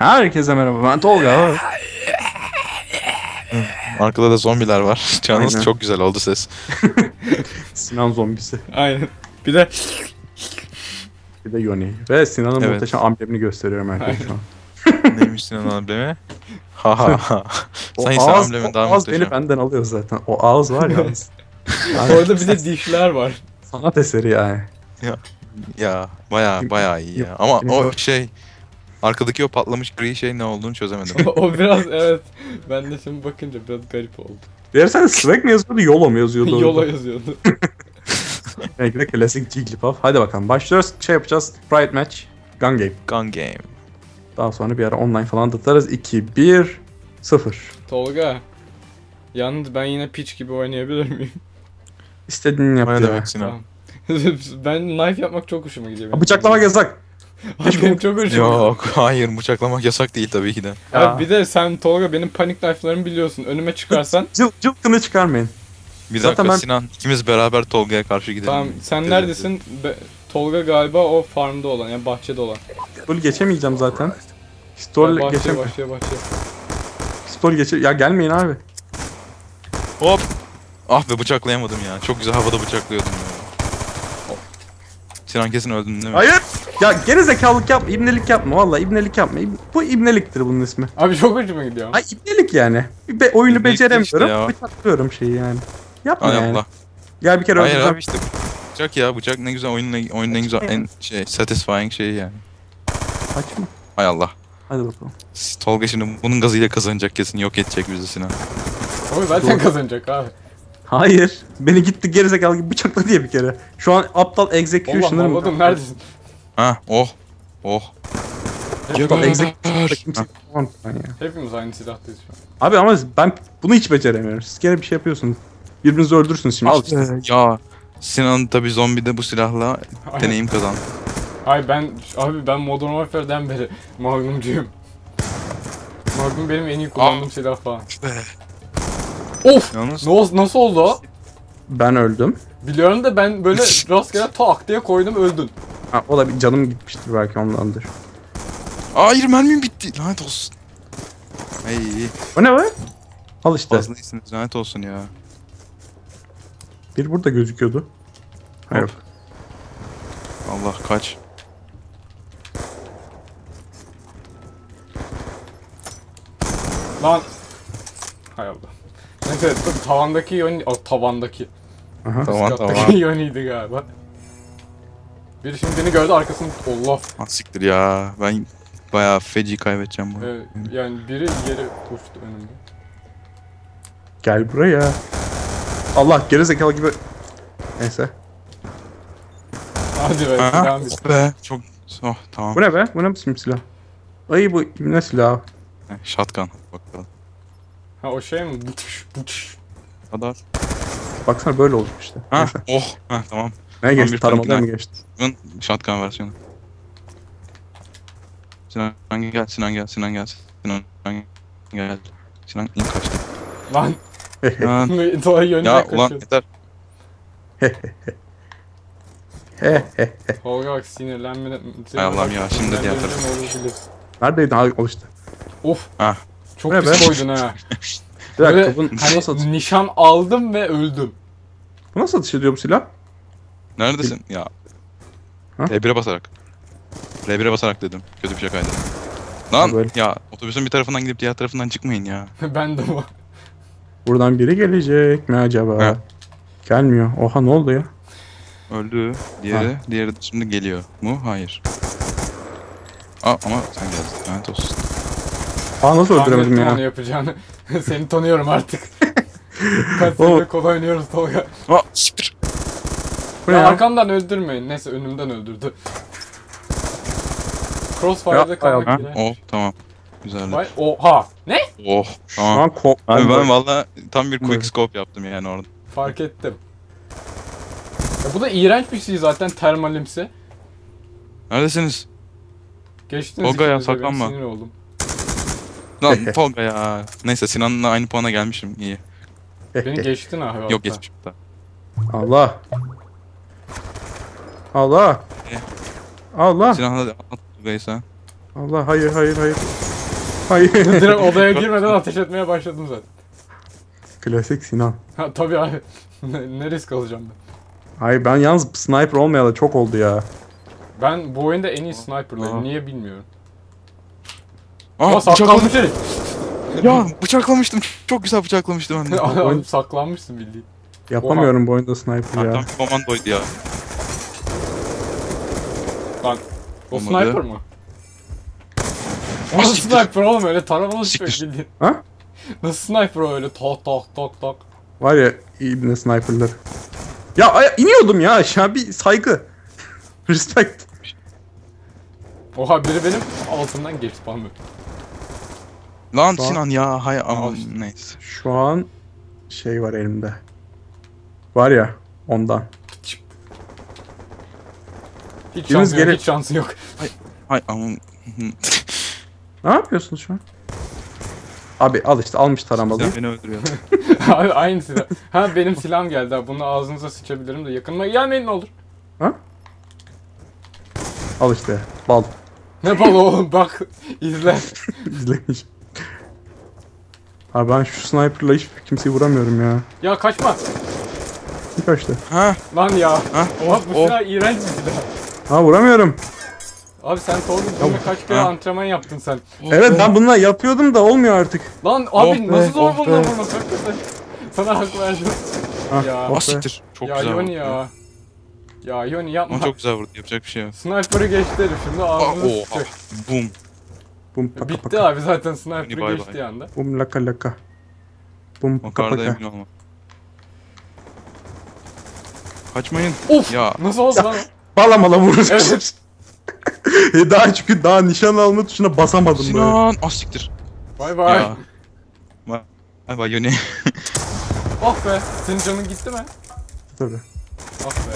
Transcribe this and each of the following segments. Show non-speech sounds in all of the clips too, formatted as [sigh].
Herkese merhaba ben Tolga. Arkada da zombiler var. [laughs] Canınız Aynen. çok güzel oldu ses. [laughs] Sinan zombisi. Aynen. Bir de Bir de Yoni. Ve Sinan'ın Evet. muhteşem amblemini gösteriyorum herkese şu an. [laughs] Neymiş Sinan amblemi? Ha ha ha. O Sen ise ağız, amblemin o daha ağız muhteşem. beni benden alıyor zaten. O ağız var ya. ağız. orada bir de dişler var. Sanat eseri yani. Ya baya baya iyi ya. Ama o- şey arkadaki o patlamış gri şey ne olduğunu çözemedim. [laughs] o biraz evet. Ben de şimdi bakınca biraz garip oldu. Diğer sen Swag mi yazıyordu, Yolo mu yazıyordu? [laughs] Yola yazıyordu. [laughs] Belki de klasik Jigglypuff. Hadi bakalım başlıyoruz. Şey yapacağız. Pride Match. Gun Game. Gun game. Daha sonra bir ara online falan tutarız. 2, 1, 0. Tolga. Yalnız ben yine piç gibi oynayabilir miyim? İstediğini yap ya. demek Sinan? Tamam. ben knife yapmak çok hoşuma gidiyor. benim. Bıçaklamak yasak. Abi benim çok hoşuma. Yok hayır bıçaklamak yasak değil tabii ki de. Ya. Abi bir de sen Tolga benim panik knife'larımı biliyorsun. Önüme çıkarsan [laughs] Cıl, cılkını çıkarmayın. Bir Zaten dakika ben- Sinan ikimiz beraber Tolga'ya karşı gidelim. tamam sen Dedi. neredesin? Be- Tolga galiba o farmda olan yani bahçede olan. Pistol geçemeyeceğim zaten. Pistol bahçeye geçem. bahçeye bahçeye. Pistol geçe. Ya gelmeyin abi. Hop. Ah be bıçaklayamadım ya. Çok güzel havada bıçaklıyordum ya. Sinan kesin öldün değil mi? Hayır. Ya geri zekalılık yapma, ibnelik yapma. Vallahi ibnelik yapma. İb- Bu ibneliktir bunun ismi. Abi çok hoşuma gidiyor. Ay ibnelik yani. Bir be- oyunu İbnelik beceremiyorum. işte ya. Bıçaklıyorum şeyi yani. Yapma Hay yani. Allah. Gel bir kere Hayır öldüreceğim. abi işte bıçak ya bıçak ne güzel oyunun en- oyunun en güzel en şey satisfying şeyi yani. Açma. Hay Allah. Hadi bakalım. Tolga şimdi bunun gazıyla kazanacak kesin yok edecek bizi Sinan. O zaten kazanacak abi. Hayır. Beni gitti geri zekalı gibi bıçakladı diye bir kere. Şu an aptal Allah executioner mı? anladım neredesin? Ha oh oh. Hepimiz aynı silahtayız şu an. Abi ama ben bunu hiç beceremiyorum. Siz gene bir şey yapıyorsunuz. Birbirinizi öldürürsünüz şimdi. Al ya Sinan tabi zombide bu silahla Aynen. deneyim kazandı. Ay ben abi ben Modern Warfare'den beri [laughs] Magnumcuyum. Magnum benim en iyi kullandığım silah falan. Of! Yalnız Nasıl, nasıl oldu o? Ben öldüm. Biliyorum da ben böyle [laughs] rastgele tak diye koydum öldün. Ha, o da bir canım gitmiştir belki ondandır. hayır mermim bitti. Lanet olsun. Ay O ne be? Al işte. fazla iyisiniz lanet olsun ya. Bir burada gözüküyordu. Ha, Hop. yok. Allah kaç. Lan. Hay Allah. Neyse tavandaki yön... O tavandaki. Aha. Kattaki tamam. yönüydü galiba. Biri şimdi beni gördü arkasını... Allah. Ah siktir ya. Ben bayağı feci kaybedeceğim bunu. Ee, yani biri yere uçtu önümde. Gel buraya. Allah geri zekalı gibi. Neyse. Hadi be Ha, oh be. Çok oh tamam. Bu ne be? Bu ne biçim silah? Ay bu ne silah? Shotgun. Bakalım. Ha o şey mi? Bıtış bıtış. Kadar. Baksana böyle oldu işte. Ha Neyse. oh. Ha tamam. Ne geçti? tane mı geçti? Shotgun versiyonu. Sinan gel, Sinan gel, Sinan gel, Sinan gel. Sinan in kaçtı. Lan. Lan. [laughs] Doğa yönüne ya ulan kaçıyorsun. yeter. He [laughs] he. Tolga bak sinirlenmeden... Hay Allah'ım ya, şimdi diğer olabilir. Neredeydin? Ha al işte. Of. Ha. Çok ne pis koydun ha. [laughs] Bir Böyle dakika bu, bu hani nasıl, atış, nişan aldım ve öldüm. bu nasıl atış ediyor bu silah? Neredesin? Ya. Ha? L1'e basarak. L1'e basarak dedim. Kötü bir şakaydı. Lan Ha, böyle. ya otobüsün bir tarafından gidip diğer tarafından çıkmayın ya. [laughs] ben de bu. Buradan biri gelecek mi acaba? Ha. Gelmiyor. Oha ne oldu ya? Öldü. Diğeri, diğeri de şimdi geliyor mu? Hayır. Aa ama sen geldin. Lanet olsun. Aa nasıl öldüremedim ya? onu yapacağını. [laughs] Seni tanıyorum artık. [laughs] Kaç senedir kolay oynuyoruz Tolga. Aa siktir. Bu ne Ya ya? arkamdan öldürmeyin. Neyse önümden öldürdü. Crossfire'da kalmak yine. Oh tamam. Güzeldi. Vay oha. Ne? Oh Şu tamam. an ko- Abi ben valla tam bir quick scope yaptım yani orada. Fark ettim. Ya bu da iğrenç bir şey zaten termalimsi. Neredesiniz? Geçtiniz Tolga ya, saklanma. Sinir oldum. Lan [laughs] Tolga ya. Neyse Sinan'la aynı puana gelmişim. İyi. Beni geçtin ha. Yok geçmişim da. Allah. Allah. Eh. Allah. Tolga'yı sen. Allah hayır hayır hayır. Hayır. [laughs] Direkt odaya girmeden ateş etmeye başladım zaten. Klasik Sinan. Ha tabii abi. [laughs] ne, ne risk alacağım ben. Hayır ben yalnız sniper olmayalı çok oldu ya. Ben bu oyunda en iyi Aa. sniper'layım. Niye bilmiyorum. Aa, Ama saklanmış herif. Ya bıçaklamıştım. Çok güzel bıçaklamıştım ben de. [laughs] Adam saklanmışsın bildiğin. Yapamıyorum bu oyunda sniper ya. Adam komandoydu ya. Lan o Olmadı. sniper mı? O nasıl siktir. sniper oğlum öyle taramalı Siktir. bildiğin. Ha? [laughs] Nasıl sniper o öyle tak tak tak tak. Var ya ibne sniperler. Ya ay- iniyordum ya aşağı bir saygı. [laughs] Respect. Oha biri benim altımdan geçti falan böyle. Lan Şu an- Sinan ya hay aman işte. neyse. Şu an şey var elimde. Var ya ondan. Hiç Biriniz şansı yok, geri- hiç şansı yok. Hay aman. Ne yapıyorsunuz şu an? Abi al işte almış taramalı. Sen beni öldürüyor. [laughs] Abi aynı silah. Ha benim silahım geldi abi. Bunu ağzınıza sıçabilirim de yakınıma gelmeyin ne olur. Al işte bal. Ne balı oğlum bak izle. [laughs] İzlemiş. Abi ben şu sniperla hiç kimseyi vuramıyorum ya. Ya kaçma. Kaçtı. ha Lan ya. ha Oha bu oh. silah iğrenç bir silah. Ha vuramıyorum. Abi sen Tolga bununla kaç kere Ha. antrenman yaptın sen. oh Evet be. ben bununla yapıyordum da olmuyor artık. Lan Oh abi be, nasıl zor oh bununla be. hakikaten. Sana hak verdim. Ha, Ya. oh Ah siktir. Çok ya güzel Yoni vurdu. ya. Ya Yoni yapma. Ama çok güzel vurdu yapacak bir şey yok. Sniper'ı geçti herif şimdi ağzını oha. sıçacak. Bum. Bum paka Bitti paka. abi zaten sniper'ı bay geçtiği bay. anda. Bum laka laka. Bum paka paka. emin olma. Kaçmayın. Of! Ya. Nasıl oldu lan? O? Bağlamalı vururuz. Evet. [laughs] E, daha çünkü daha nişan alma tuşuna basamadım böyle. Sinan. Ah siktir. Bay bay. Ya. Bay bay bay Yoni. [laughs] Oh be. Senin canın gitti mi? Tabii. Ah be.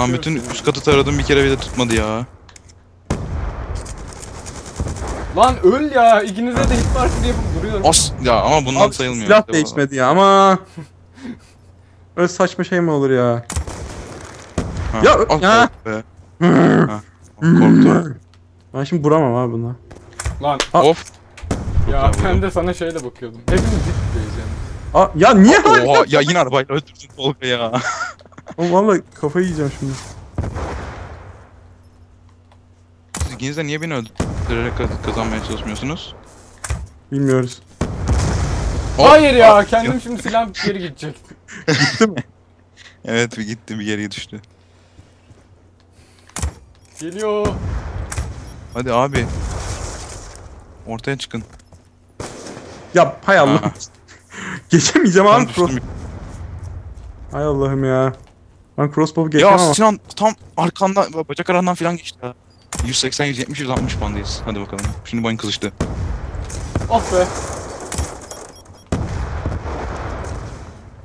Lan bütün üst katı taradım bir kere bile tutmadı ya. Lan öl ya. İkinize de hit var diye vuruyorum. As ya ama bundan Abi sayılmıyor. silah işte bu. değişmedi ya ama. [laughs] Öyle saçma şey mi olur ya? Ha. Ya, ya. be. Ha. Ben şimdi vuramam abi buna. Lan Ah. of. Ya ben de sana şeyle bakıyordum. Hepimiz dipteyiz yani. Aa, ya niye hala? Oha ya yine arabayla öldürdün Tolga ya. [laughs] Oğlum Vallahi kafayı yiyeceğim şimdi. Siz ikiniz de niye beni öldürerek kaz- kazanmaya çalışmıyorsunuz? Bilmiyoruz. Oh, Hayır ya kendim şimdi silah geri gidecek. [laughs] [laughs] Evet bir gitti bir geriye düştü. Geliyor. Hadi abi. Ortaya çıkın. Ya hay Allah. Ha. [laughs] Geçemeyeceğim abi. Cross... düştüm. Hay Allah'ım ya. Ben crossbow'u geçemem Ya ama. Sinan tam arkandan bacak arandan falan geçti ya. 180 170 160 bandayız. Hadi bakalım. Şimdi boyun kızıştı. Oh be.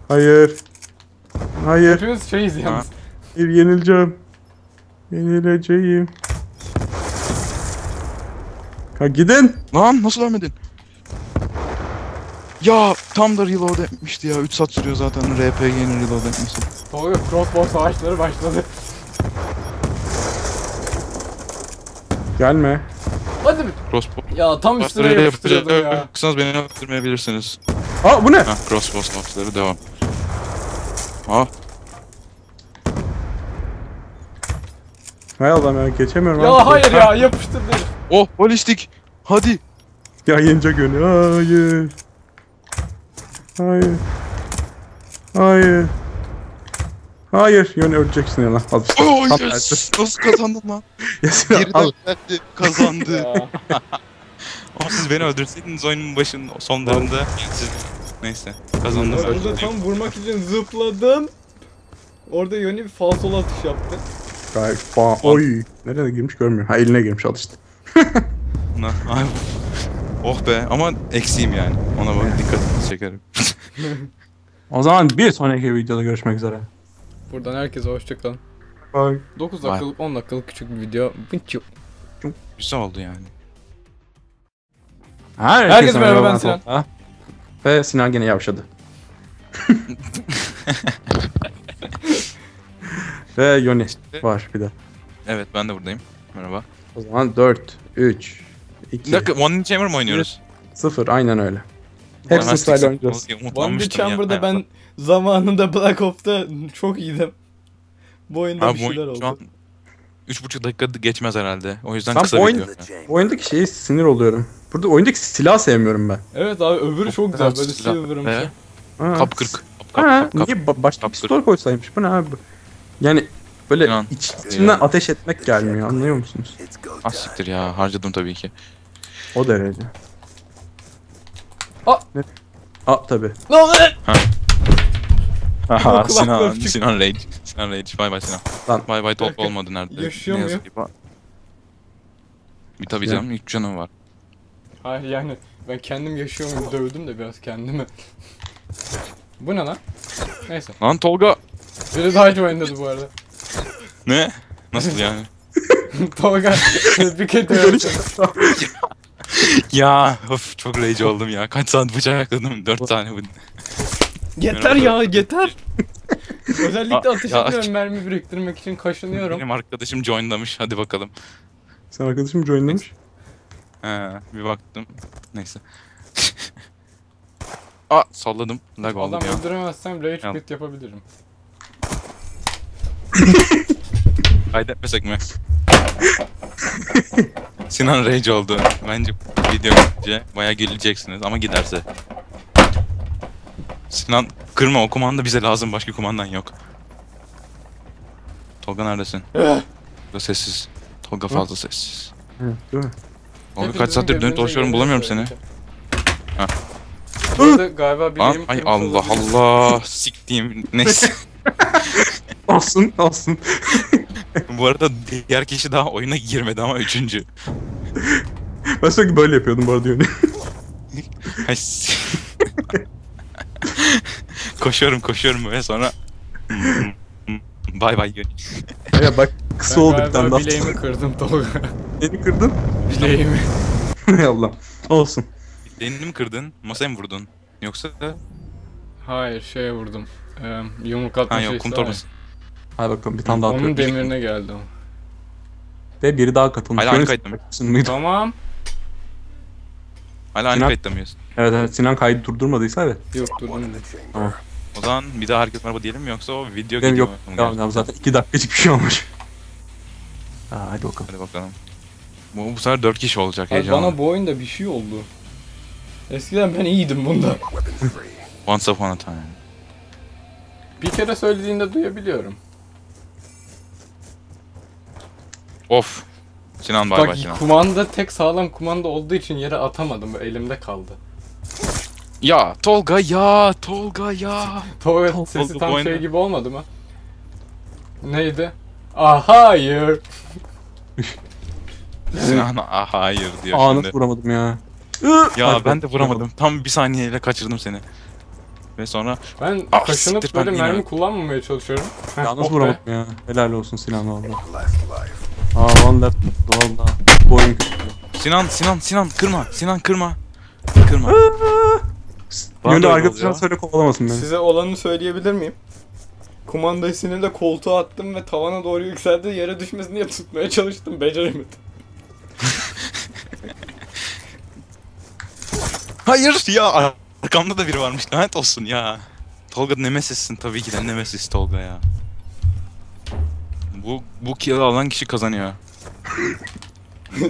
Hayır. Hayır. Hepimiz şeyiz yalnız. Bir yenileceğim. Yenileceğim. Ha gidin. Lan nasıl ölmedin? Ya tam da reload etmişti ya. 3 saat sürüyor zaten RPG'nin reload etmesi. Tolga crossbow savaşları başladı. Gelme. Hadi bir. Crossbow. Ya tam üstüne yapıştırıyordum ya. yapacaksanız beni öldürmeyebilirsiniz. Aa bu ne? Ha crossbow savaşları devam. Ha Hay Allah'ım ya geçemiyorum. abi. Ya hayır ya [laughs] yapıştır beni. Oh balistik. Hadi. Ya yenecek yönü. Hayır. Hayır. Hayır. Hayır. Yönü öleceksin ya lan. Al işte. Oh yes. [laughs] Nasıl kazandın lan? [laughs] Al. Geriden geldi. Kazandı. Ama siz beni öldürseydiniz oyunun başın sonlarında siz... Neyse kazandım. Burada tam vurmak için zıpladım. Orada Yoni bir falsolu atış yaptı. Gayet fa- Oy. Nereye girmiş görmüyor. Ha eline girmiş al işte. Na- Ay, oh be ama eksiğim yani. Ona bak dikkatini çekerim. [laughs] O zaman bir sonraki videoda görüşmek üzere. Buradan herkese hoşçakalın. Bye. 9 Bye. dakikalık 10 dakikalık küçük bir video. Bınçı. Güzel oldu yani. Herkese, merhaba, ben Sinan. Ve Sinan gene yavşadı. [laughs] Ve Yoni var bir de. Evet ben de buradayım. Merhaba. O zaman 4, 3, Bir 2, dakika One in Chamber mı oynuyoruz? 0 aynen öyle. Ben Hepsini sırayla oynayacağız. One umutlanmıştım ya. Chamber'da ben zamanında Black Ops'ta çok iyiydim. Bu oyunda Abi bir şeyler oldu. şu an 3,5 dakika geçmez herhalde. O yüzden Tam kısa oyun- video. yani. Oyundaki şeye sinir oluyorum. Burada oyundaki silah sevmiyorum ben. Evet abi öbürü çok güzel böyle Ha, Kap 40. Kap, kap, kap, kap. niye ba- başka Kap pistol koysaymış? Bu ne abi? Yani böyle İnan. iç, içinden ateş etmek gelmiyor anlıyor musunuz? Ah siktir ya harcadım tabii ki. O derece. Aa! Ne? Aa tabi. Ne oluyor? [laughs] Aha kulaklığı Sinan. Sinan Rage. Sinan Rage. Bay bay Sinan. Lan. Bay bay top olmadı nerede? yaşıyor ne muyum? yazık ki. Bir tabii canım 3 canım var. Hayır yani ben kendim yaşıyor muyum dövdüm de biraz kendimi. Bu ne lan? Neyse. Lan Tolga. Biri daha iyi oynadı bu arada. Ne? Nasıl yani? [laughs] Tolga bir dövdü. [laughs] ya of çok rage oldum ya. Kaç saat bıçakladım? 4 tane bu. Yeter ya yeter. [laughs] Özellikle Aa, ateş ya. ediyorum mermi biriktirmek için kaşınıyorum. Benim arkadaşım joinlamış. Hadi bakalım. Sen arkadaşım joinlamış. He, bir baktım. Neyse. Aa salladım. Lag oldu Adam ya. öldüremezsem rage quit yapabilirim. Kaydetmesek mi? Sinan rage oldu. Bence video önce baya güleceksiniz ama giderse. Sinan kırma o kumanda bize lazım başka kumandan yok. Tolga neredesin? Tolga sessiz. Tolga fazla sessiz. Evet, değil mi? Tolga kaç saattir dönüp dolaşıyorum bulamıyorum seni. Ha. Bu arada galiba bileğim ay Allah. Allah [laughs] siktiğim neyse. [laughs] Olsun olsun. [laughs] Bu arada diğer kişi daha oyuna girmedi ama üçüncü. Ben sürekli böyle yapıyordum bu arada yönü. Koşuyorum koşuyorum ve sonra bay bay ya bak kısa Ben oldu bir tane daha. bileğimi kırdım Tolga. Beni kırdın. bileğimi. Hay Allah. Olsun. Elini mi kırdın? Masaya mı vurdun? Yoksa Hayır şeye vurdum. Ee, yumruk atma ha yok kum torbası. Hadi bakalım bir tane daha Onun demirine geldi o. Ve biri daha katılmış. Hala? Sinan mıydı? Tamam. Hala aynı Sinan- kayıtta mıyız? Evet evet Sinan kaydı durdurmadıysa evet. Yok durdum. O zaman bir daha herkes merhaba diyelim mi yoksa o video Benim gidiyor yok. mu? Devam devam zaten 2 dakikacık bir şey olmuş. Aa, hadi bakalım. Hadi bakalım. Bu, bu sefer 4 kişi olacak Abi heyecanlı. bana bu oyunda bir şey oldu. Eskiden ben iyiydim bunda. Once upon a time. Bir kere söylediğinde duyabiliyorum. Of. Sinan bay bay Sinan. kumanda tek sağlam kumanda olduğu için yere atamadım. Elimde kaldı. Ya Tolga ya Tolga ya. Tolga sesi tam şey gibi olmadı mı? Neydi? Ah hayır. [laughs] Sinan ah hayır diyor Aa şimdi. vuramadım ya. Ya Hadi ben de vuramadım. Tam bir saniyeyle kaçırdım seni. Ve sonra Ben Ah, kaşınıp siktir, ben böyle yine mermi öldüm. kullanmamaya çalışıyorum. Heh, Ya nasıl oh be. vuramadım ya. Helal olsun Sinan valla. Aa one left valla. Bu oyun kötü. Sinan Sinan Sinan kırma. Sinan kırma. Kırma. Yönde oluyor. söyle kovalamasın beni. Size olanı söyleyebilir miyim? Kumandayı sinirle koltuğa attım ve tavana doğru yükseldi. Yere düşmesin diye tutmaya çalıştım. Beceremedim. [laughs] Hayır ya. Arkamda da biri varmış. Lanet olsun ya. Tolga Nemesis'sin tabii ki de Nemesis Tolga ya. Bu bu kill'ı alan kişi kazanıyor. [laughs]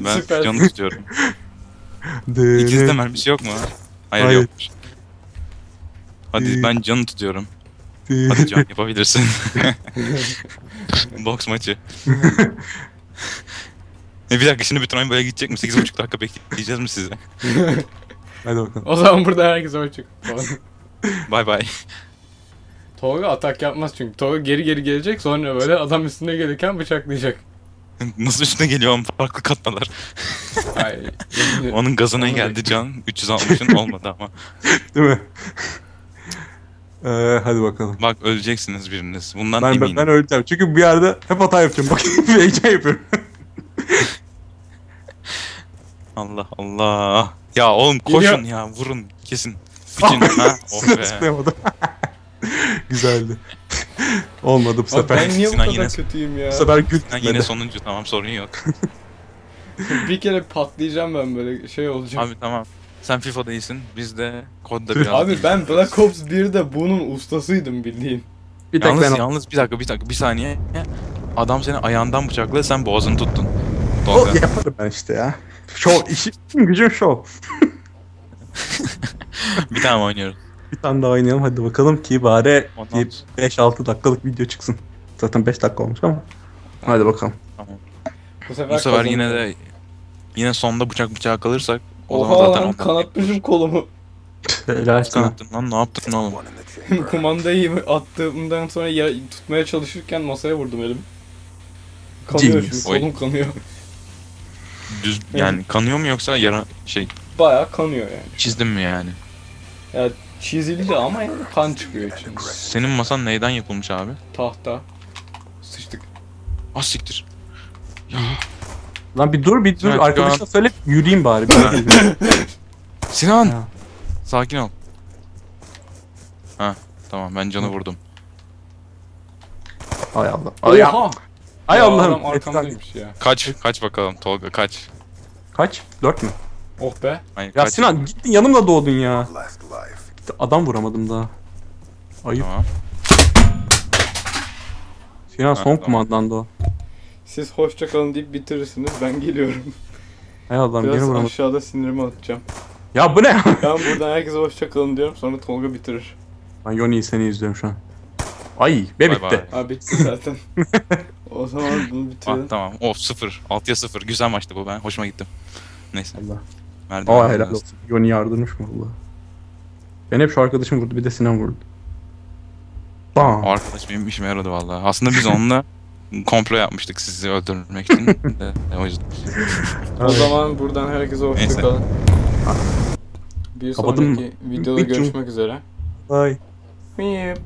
Ben Süper. canı tutuyorum. [laughs] İkinizde mermisi yok mu? Hayır, Hayır. yokmuş. Hadi ben canı tutuyorum. Hadi can [laughs] yapabilirsin. Boks maçı. e bir dakika şimdi bütün oyun böyle gidecek mi? 8,5 dakika bekleyeceğiz mi sizi? Hadi bakalım. O zaman burada herkes açık. Bay bay. Tolga atak yapmaz çünkü. Tolga geri geri gelecek sonra böyle adam üstüne gelirken bıçaklayacak. [laughs] Nasıl üstüne geliyor ama farklı katmalar. [laughs] Ay, yemin- Onun gazına Onu geldi can. 360'ın olmadı ama. [laughs] Değil mi? Ee, hadi bakalım. Bak öleceksiniz biriniz. Bundan Ben, eminim. ben, ben öleceğim. Çünkü bir yerde hep hata yapıyorum. Bak bir heyecan yapıyorum. Allah Allah. Ya oğlum koşun ya vurun kesin. Bütün ha. Oh be. [laughs] Güzeldi. Olmadı bu Abi sefer. ben niye bu Sinan kadar yine- kötüyüm ya? Bu sefer gülmedi. yine sonuncu tamam sorun yok. [laughs] bir kere patlayacağım ben böyle şey olacağım. Abi tamam. Sen FIFA değilsin. Biz de kodda biraz. Abi ben Black Ops 1'de bunun ustasıydım bildiğin. Bir tek Yalnız, ben yalnız bir dakika bir dakika bir saniye. Adam seni ayağından bıçakladı sen boğazını tuttun. o Tolga. yaparım ben işte ya. Şov işi gücüm şov. [laughs] bir tane oynuyoruz. Bir tane daha oynayalım hadi bakalım ki bari Ondan 5-6 dakikalık video çıksın. Zaten 5 dakika olmuş ama. Hadi bakalım. Bu sefer, Bu sefer yine de yine sonda bıçak bıçağa kalırsak o zaman Oha zaten lan kanatmışım kolumu. [laughs] Helal sana. Kanattın lan ne yaptın oğlum? [laughs] Kumandayı attığımdan sonra ya, tutmaya çalışırken masaya vurdum elim. Kanıyor şimdi kolum kanıyor. Düz yani kanıyor mu yoksa yara şey Bayağı kanıyor yani. çizdin mi yani? Ya çizildi ama yani kan çıkıyor içinde. Senin masan neyden yapılmış abi? Tahta. Sıçtık. Ah siktir. Lan bir dur bir dur Evet, arkadaşına söyle yürüyeyim bari. [laughs] Sinan! Ha. Sakin ol. Ha tamam ben canı vurdum. Ay Allah. Ay, Oha! ay Ya Allah'ım. Arkamdaymış ya. Kaç kaç bakalım Tolga kaç. Kaç? 4 mü? Oh be. Hayır, Ya kaç. Sinan gittin yanımda doğdun ya. Adam vuramadım daha. Ayıp. Tamam. Sinan son tamam. kumandandı o. Siz hoşça kalın deyip bitirirsiniz. Ben geliyorum. Hay Allah'ım gene Biraz vuramadım. aşağıda sinirimi atacağım. Ya bu ne? [laughs] Ben buradan herkese hoşça kalın diyorum sonra Tolga bitirir. ben Yoni'yi seni izliyorum şu an. Ay be bitti. bay. Abi bitti zaten. [laughs] o zaman bunu Ah, bitirelim. tamam. Of sıfır. 6'ya 0. Güzel maçtı bu ben. Hoşuma gitti. Neyse. Allah. Merdiven Aa helal olsun. Yoni yardırmış mı Allah. Ben hep şu arkadaşım vurdu bir de Sinan vurdu. Bam. O arkadaş benim işime yaradı vallahi. Aslında biz onunla [laughs] komplo yapmıştık sizi öldürmek için. de, o yüzden. O zaman buradan herkese hoşça Neyse. kalın. Bir Kapadın mı? sonraki videoda Bitti. görüşmek üzere. Ay. Miyip.